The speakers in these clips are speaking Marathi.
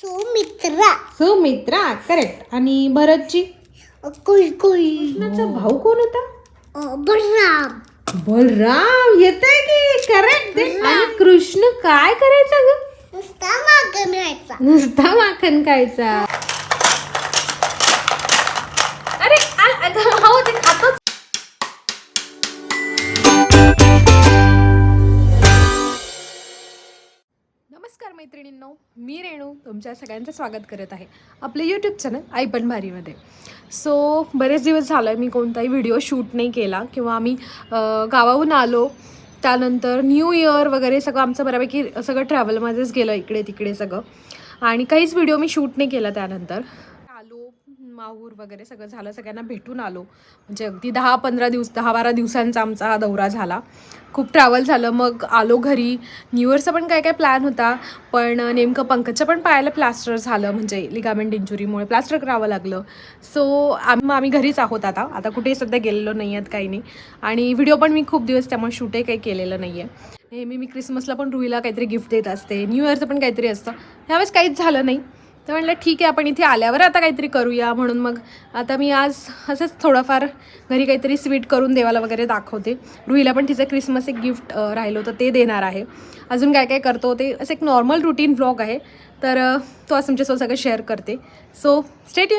सुमित्रा. सुमित्रा करेक्ट आणि भरतची? कुई कृष्णाचा भाऊ कोण होता? बलराम. बलराम येत की? करेक्ट आणि कृष्ण काय करायचा ग? नुसता मागं राहायचा नुसता माखन खायचा. मैत्रिणींनो मी रेणू तुमच्या सगळ्यांचं स्वागत करत आहे आपले यूट्यूब चॅनल आई पण भारीमध्ये. सो बरेच दिवस झालं मी कोणताही व्हिडिओ शूट नाही केला किंवा आम्ही गावाहून आलो त्यानंतर न्यू इयर वगैरे सगळं आमचं बऱ्यापैकी सगळं ट्रॅव्हलमध्येच गेलं इकडे तिकडे सगळं. आणि काहीच व्हिडिओ मी शूट नाही केला त्यानंतर. आलो माहूर वगैरे सगळं झालं सगळ्यांना भेटून आलो. म्हणजे अगदी दहा पंधरा दिवस दहा बारा दिवसांचा आमचा हा दौरा झाला. खूप ट्रॅव्हल झालं मग आलो घरी. न्यू इयरचा पण काय काय प्लॅन होता पण नेमकं पंकजचं पण पायाला प्लास्टर झालं म्हणजे लिगामेंट इंजुरीमुळे प्लास्टर करावं लागलं. सो आम्ही मग आम्ही घरीच आहोत आता. आता कुठेही सध्या गेलेलो नाही आहेत काही नाही. आणि व्हिडिओ पण मी खूप दिवस त्यामुळे शूटही काही केलेलं नाही आहे नेहमी मी क्रिसमसला पण रुईला काहीतरी गिफ्ट देत असते. न्यू इयरचं पण काहीतरी असतं. ह्यावेळेस काहीच झालं नाही. तर म्हटलं ठीक आहे आपण इथे आल्यावर आता काहीतरी करूया. म्हणून मग आता मी आज असंच थोडंफार घरी काहीतरी स्वीट करून देवाला वगैरे दाखवते. रुईला पण तिचं क्रिसमस एक गिफ्ट राहिलं होतं ते देणार आहे. अजून काय काय करतो ते असं एक नॉर्मल रुटीन ब्लॉग आहे. तर तो आज तुमच्यासोबत सगळं शेअर करते. सो स्टेट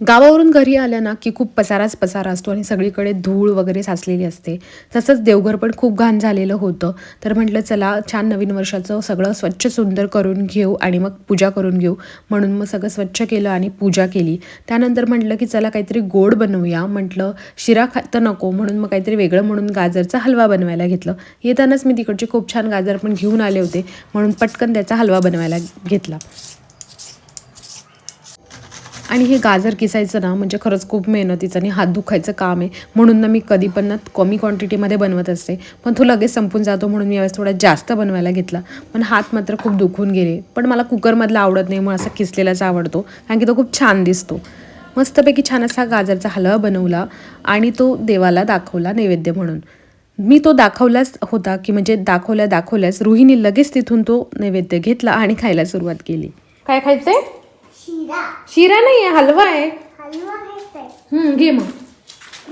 गावावरून घरी आल्या ना की खूप पसाराच पसारा असतो आणि सगळीकडे धूळ वगैरे साचलेली असते. तसंच देवघर पण खूप घाण झालेलं होतं. तर म्हटलं चला छान नवीन वर्षाचं सगळं स्वच्छ सुंदर करून घेऊ आणि मग पूजा करून घेऊ. म्हणून मग सगळं स्वच्छ केलं आणि पूजा केली. त्यानंतर म्हटलं की चला काहीतरी गोड बनवूया. म्हटलं शिरा खा तर नको. म्हणून मग काहीतरी वेगळं म्हणून गाजरचा हलवा बनवायला घेतलं. येतानाच मी तिकडचे खूप छान गाजर पण घेऊन आले होते. म्हणून पटकन त्याचा हलवा बनवायला घेतला. आणि हे गाजर किसायचं ना म्हणजे खरंच खूप मेहनतीचं आणि हात दुखायचं काम आहे. म्हणून ना मी कधी पण ना कमी क्वांटिटीमध्ये बनवत असते. पण तो लगेच संपून जातो म्हणून मी यावेळेस थोडा जास्त बनवायला घेतला. पण हात मात्र खूप दुखून गेले. पण मला कुकरमधला आवडत नाही मग असा किसलेलाच आवडतो. कारण की तो खूप छान दिसतो. मस्तपैकी छान असा गाजरचा हलवा बनवला आणि तो देवाला दाखवला नैवेद्य म्हणून. मी तो दाखवलाच होता की म्हणजे दाखवल्या दाखवल्यास रुहीने लगेच तिथून तो नैवेद्य घेतला आणि खायला सुरुवात केली. काय खायचंय? शिरा. शिरा नाही आहे. हलवा आहे. हलवा हम्म, घे मग.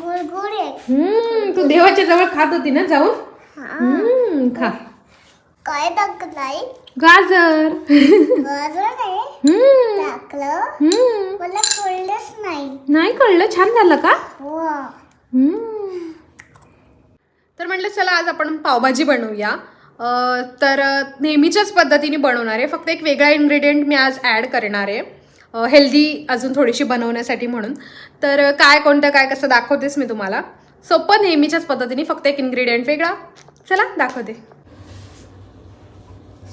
गुळगुळ. हम्म, तू देवाच्या जवळ खात होती ना जाऊन हम्म, खा. काय टाकलाय? गाजर. गाजर आहे हम्म, टाकलं. हम्म. मला कळलंच नाही. नाही कळलं छान झालं का? वा. हम्म. तर म्हटलं चला आज आपण पावभाजी बनवूया. अं, तर नेहमीच्याच पद्धतीने बनवणार आहे. फक्त एक वेगळा इन्ग्रेडियंट मी आज ॲड करणार आहे. हेल्दी अजून थोडीशी बनवण्यासाठी म्हणून. तर काय कोणतं काय कसं दाखवतेच मी तुम्हाला. सोपं नेहमीच्याच पद्धतीने फक्त एक इन्ग्रेडियंट वेगळा. चला दाखवते.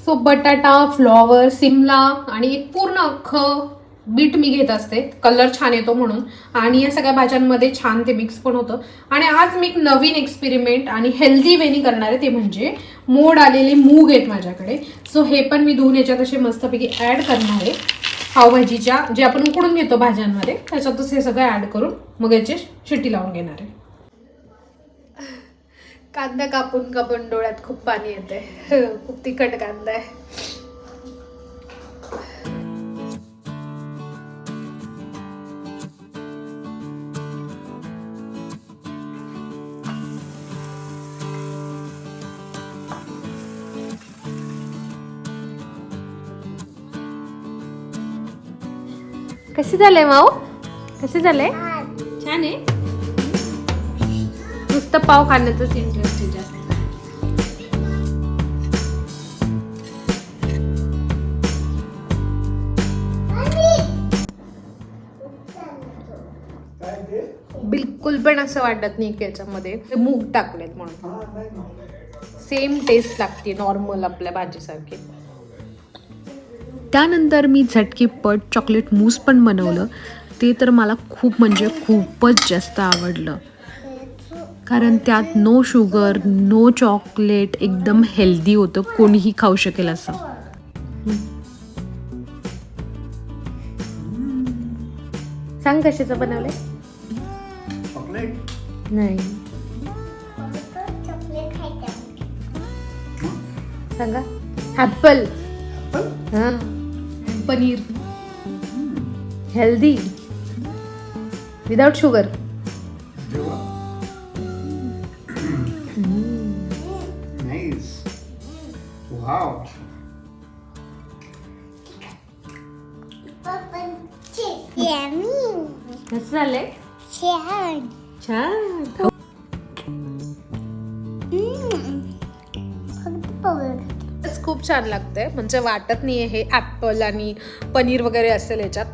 सो बटाटा फ्लॉवर सिमला आणि एक पूर्ण अख्खं बीट मी घेत असते. कलर छान येतो म्हणून. आणि या सगळ्या भाज्यांमध्ये छान ते मिक्स पण होतं. आणि आज मी एक नवीन एक्सपेरिमेंट आणि हेल्दी वेनी करणार आहे ते म्हणजे मोड आलेले मूग आहेत माझ्याकडे. सो हे पण मी धुवून याच्यात असे मस्तपैकी ॲड करणार आहे. पावभाजीच्या जे आपण उकडून घेतो भाज्यांमध्ये त्याच्यातच हे सगळं ॲड करून मग याची शिटी लावून घेणार आहे. कांदा कापून कापून डोळ्यात खूप पाणी येते खूप तिखट कांदा आहे. कसे झाले माऊ? कसे झाले? छान आहे. नुसतं पाव खाण्याचंच इंटरेस्ट आहे जास्त. बिलकुल पण असं वाटत नाही की याच्यामध्ये ते मूग टाकलेत म्हणून. सेम टेस्ट लागते नॉर्मल आपल्या भाजीसारखी. त्यानंतर मी झटकीपट चॉकलेट मूस पण बनवलं. ते तर मला खूप म्हणजे खूपच जास्त आवडलं. कारण त्यात नो शुगर नो चॉकलेट एकदम हेल्दी होतं. कोणीही खाऊ शकेल असं. सांग कशाचं बनवलंय? चॉकलेट नाही. सांगा. ॲपल हा. Paneer. Healthy without sugar nice wow पप्पांची यम्मी कसं झालंय छान छान खूप छान लागतंय. म्हणजे वाटत नाही हे ॲपल आणि पनीर वगैरे असेल याच्यात.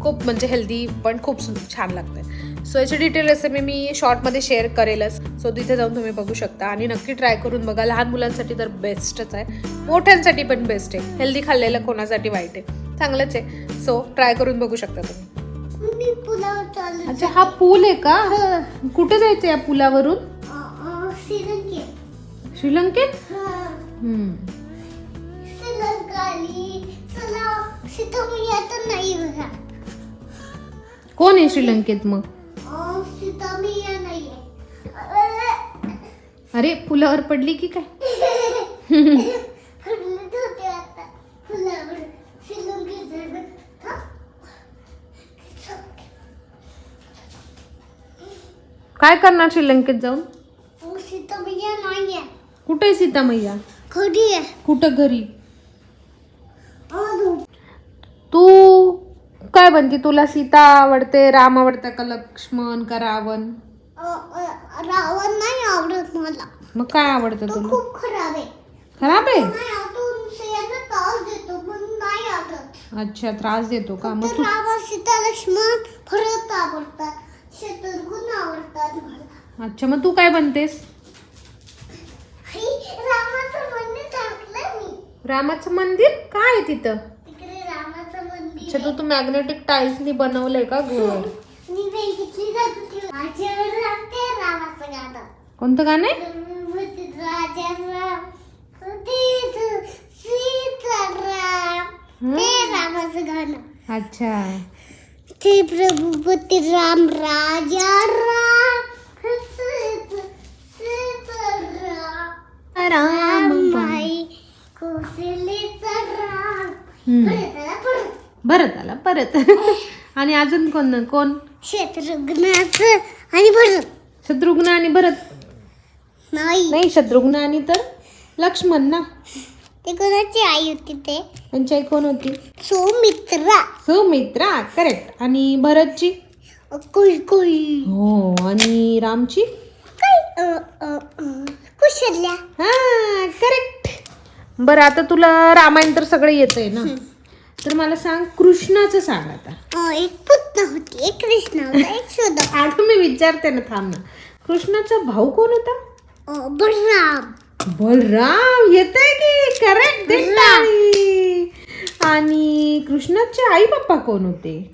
खूप म्हणजे हेल्दी पण खूप छान लागतंय. सो याची डिटेल रेसिपी मी शॉर्टमध्ये शेअर करेलच. सो तिथे जाऊन तुम्ही बघू शकता. आणि नक्की ट्राय करून बघा. लहान मुलांसाठी तर बेस्टच आहे. मोठ्यांसाठी पण बेस्ट आहे. हेल्दी खाल्लेलं कोणासाठी वाईट आहे? चांगलंच आहे. सो ट्राय करून बघू शकता तुम्ही. अच्छा हा पूल आहे का? कुठे जायचं या पुलावरून? श्रीलंके श्रीलंकेत. हा. हम्म. श्रीलंका आली चला सीतामैया तर नाही बघा. कोण आहे श्रीलंकेत मग? सीतामैया नाही अरे पुलावर पडली की काय? फुलत होते आता. फुलावर श्रीलंकेत काय करणार श्रीलंकेत जाऊन? सीतामैया नाही आहे. कुठे आहे सीता मैया खरी आहे. कुठं घरी अजून तू काय म्हणते तुला सीता आवडते राम आवडतं का लक्ष्मण का रावण? अ, अ, रावण नाही आवडत मला. मग काय आवडतं तो तुला? खूप खराब आहे. खराब आहे? नाही आवडून स्त्रियांना त्रास देतो पण नाही आवडत. अच्छा त्रास देतो का? मग तर तू राम सीता लक्ष्मण भरत आवडतात. शत्रुघ्न आवडतात मला. अच्छा मग तू काय बनतेस? रामाचं मंदिर टाकलं मी. रामाचं मंदिर? काय आहे तिथं? अच्छा तू तू मॅग्नेटिक टाईल्सनी बनवलंय का घर. मी बँकेतली जाते. माझ्यावर लागते रामाचं गाणं. कोणतं गाणं आहे? राजा राम तीच सीताराम. ते रामाचं गाणं. अच्छा. ते प्रभुपती राम राजा राम. सीत- सीताराम राम माई कौशल्याचा राम. हम्म. परत आला परत. आणि अजून कोण कोण? शत्रुघ्नाचं आणि भरत. शत्रुघ्न आणि भरत? नाही. नाही शत्रुघ्न आणि तर लक्ष्मण ना? ते कोणाची आई होती ते? त्यांची आई कोण होती? सौमित्रा. सुमित्रा करेक्ट आणि भरतची? हो आणि रामची? काय अ, अ, अ, कुशल्या. हा करेक्ट बरं आता तुला रामायण तर सगळं येतंय ना? तर मला सांग कृष्णाचं सांग आता. एक पुतना होती एक कृष्ण होता एक शोधा आता मी विचारते ना थांब ना. कृष्णाचा भाऊ कोण होता? बलराम. बलराम येत आहे की करेक्ट आणि कृष्णाचे आई बाप्पा कोण होते?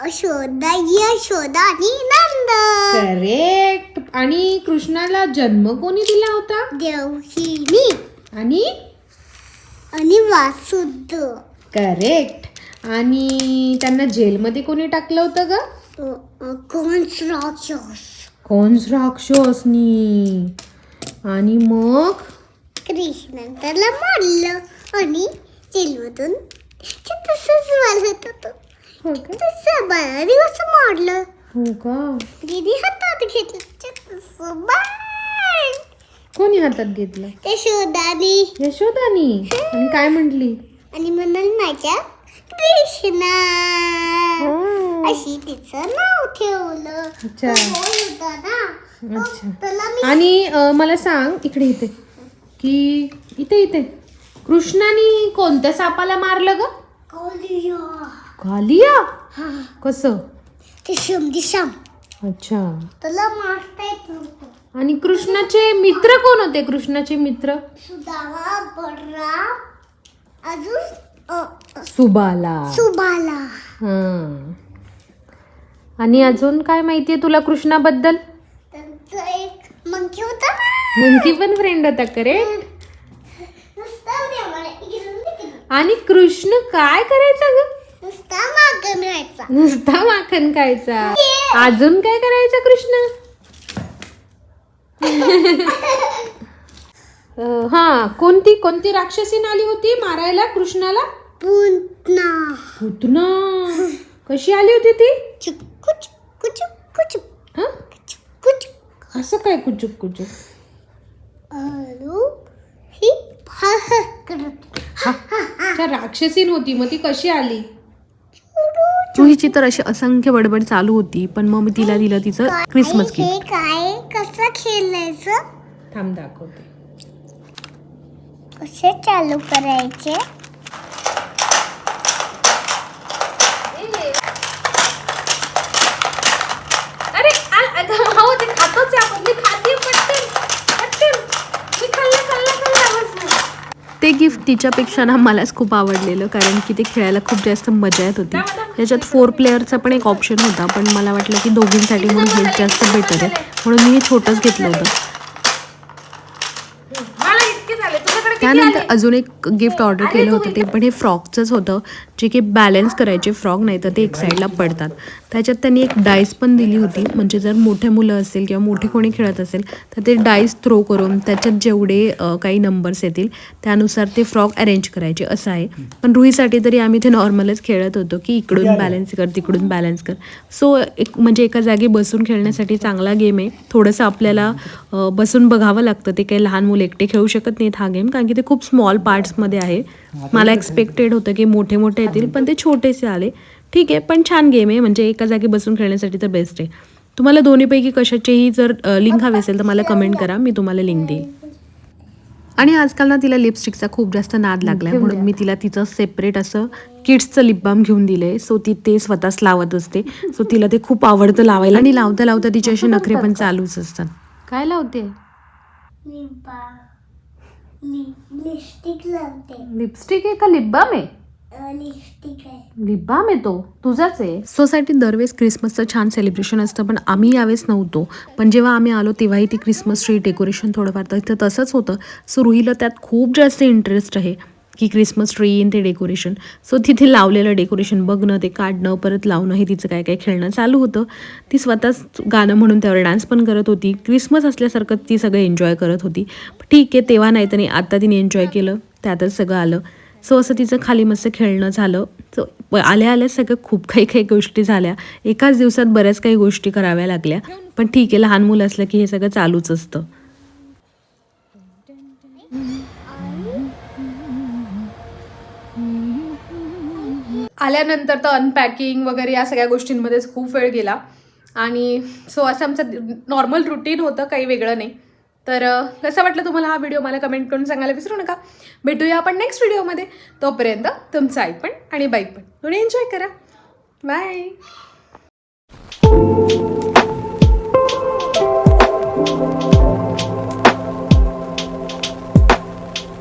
अशोदा यशोदा आणि नंद. करेक्ट आणि कृष्णाला जन्म कोणी दिला होता? देवहिनी. आणि? आणि वासुदेव करेक्ट आणि त्यांना जेलमध्ये कोणी टाकलं होतं ग? कंस राक्षस. कंस राक्षसनी. आणि मग? कृष्ण त्याला मारलं आणि जेलमधून तसंच मारत होतं हो का? तसं बारा दिवस मारलं. हो का? दीदी हातात घेतलं. तसं. कोणी हातात घेतलं? ते शोधाली यशोदानी? आणि काय म्हटली? आणि म्हणाल माझ्या कृष्णा. अशी तिचं नाव ठेवलं. अच्छा. होता ना मग अच्छा. त्याला मी आणि अ, मला सांग इकडे इथे. की इथे इथे. कृष्णाने कोणत्या सापाला मारलं ग? कौलिया. घालिया हा. कसं? ते शमदी शाम. अच्छा. त्याला मारता येत नव्हतं. आणि कृष्णाचे मित्र कोण होते? कृष्णाचे मित्र? सुदामा बलराम अजून अ, सुबाला. सुबाला. हा. आणि अजून काय माहितीये तुला कृष्णाबद्दल? त्यांचा एक मंकी होता ना. मंकी पण फ्रेंड होता करे नुसता उड्या मारा, इकडून तिकडून. आणि कृष्ण काय करायचा ग? नुसता मागं मिळायचा नुसता माखन खायचा. अजून काय करायचा कृष्ण? हा कोणती कोणती राक्षसीन आली होती मारायला कृष्णाला? पुन्हा पुतना. कशी आली होती ती? चिक्कू चिक्कू चिक्कू चिक्कू हं? चिक्कू असं काय कुचुक कुचुक अरू ही हा हा करत हा त्या राक्षसीन होती मग ती कशी आली? रुहीची तर अशी असंख्य बडबड चालू होती पण मग मी तिला दिलं तिचं क्रिसमस हे गिफ्ट काय? कसं खेळायचं थांब दाखवते. कसे चालू करायचे अरे आ- अगं, हो ते खातोच आहे आपण मी खाते पटकन पटकन मी खाल्लं खाल्लं खाल्लं बस. ते गिफ्ट तिच्यापेक्षा ना मलाच खूप आवडलेलं कारण की ते खेळायला खूप जास्त मजा येत होती. याच्यात फोर प्लेअरचा पण एक ऑप्शन होता पण मला वाटलं की दोघींसाठी म्हणून हेच जास्त बेटर आहे. म्हणून मी हे छोटंच घेतलं होतं. त्यानंतर अजून एक गिफ्ट ऑर्डर केलं होतं ते पण हे फ्रॉकचंच होतं जे की बॅलन्स करायचे फ्रॉक नाही तर ते एक साईडला पडतात. त्याच्यात त्यांनी एक डाईस पण दिली होती. म्हणजे जर मोठे मुलं असेल किंवा मोठे कोणी खेळत असेल तर ते डाईस थ्रो करून त्याच्यात जेवढे काही नंबर्स येतील त्यानुसार ते फ्रॉक अरेंज करायचे. असं आहे. पण रुहीसाठी तरी आम्ही ते नॉर्मलच खेळत होतो की इकडून बॅलन्स कर तिकडून बॅलन्स कर. सो एक म्हणजे एका जागी बसून खेळण्यासाठी चांगला गेम आहे. थोडंसं आपल्याला बसून बघावं लागतं. ते काही लहान मुलं एकटे खेळू शकत नाहीत हा गेम कारण की ते खूप स्मॉल पार्ट्समध्ये आहे. मला एक्सपेक्टेड होतं की मोठे मोठे येतील पण ते छोटेसे आले. ठीक आहे पण छान गेम आहे. म्हणजे एका जागी बसून खेळण्यासाठी तर बेस्ट आहे. तुम्हाला दोन्हीपैकी कशाचेही जर लिंक हवे असेल तर मला कमेंट करा. मी तुम्हाला लिंक देईन आणि आजकाल ना तिला लिपस्टिकचा खूप जास्त नाद लागलाय. म्हणून मी तिला तिचं सेपरेट असं किड्सचं लिप बाम घेऊन दिलंय. सो ती ते स्वतःच लावत असते. सो तिला ते खूप आवडतं लावायला. आणि लावता लावता तिचे असे नखरे पण चालूच असतात. काय लावते? लिपा लिपस्टिक लावते. लिपस्टिक आहे का? लिप बाम आहे? लिपस्टिक येतो. तुझाच आहे. सोसायटीत दरवेळेस क्रिसमसचं छान सेलिब्रेशन असतं पण आम्ही यावेळेस नव्हतो. पण जेव्हा आम्ही आलो तेव्हाही ती क्रिसमस ट्री डेकोरेशन थोडंफार तर तसंच होतं. सो रुहीला त्यात खूप जास्त इंटरेस्ट आहे की क्रिसमस ट्री इन ते डेकोरेशन सो तिथे लावलेलं डेकोरेशन बघणं ते काढणं परत लावणं हे तिचं काय काय खेळणं चालू होतं. ती स्वतःच गाणं म्हणून त्यावर डान्स पण करत होती. क्रिसमस असल्यासारखं ती सगळं एन्जॉय करत होती. ठीक आहे तेव्हा नाही तर आत्ता तिने एन्जॉय केलं त्यातच सगळं आलं. सो असं तिचं खाली मस्त खेळणं झालं. सो आल्या आल्या सगळं खूप काही काही गोष्टी झाल्या. एकाच दिवसात बऱ्याच काही गोष्टी कराव्या लागल्या. पण ठीक आहे लहान मुलं असलं की हे सगळं चालूच असतं. आल्यानंतर तर अनपॅकिंग वगैरे या सगळ्या गोष्टींमध्येच खूप वेळ गेला. आणि सो असं आमचं नॉर्मल रुटीन होतं काही वेगळं नाही. तर कसं वाटलं तुम्हाला हा व्हिडिओ मला कमेंट करून सांगायला विसरू नका. भेटूया आपण नेक्स्ट व्हिडिओमध्ये तोपर्यंत तुमचं आई पण आणि बाईक पण. तुम्ही एन्जॉय करा. बाय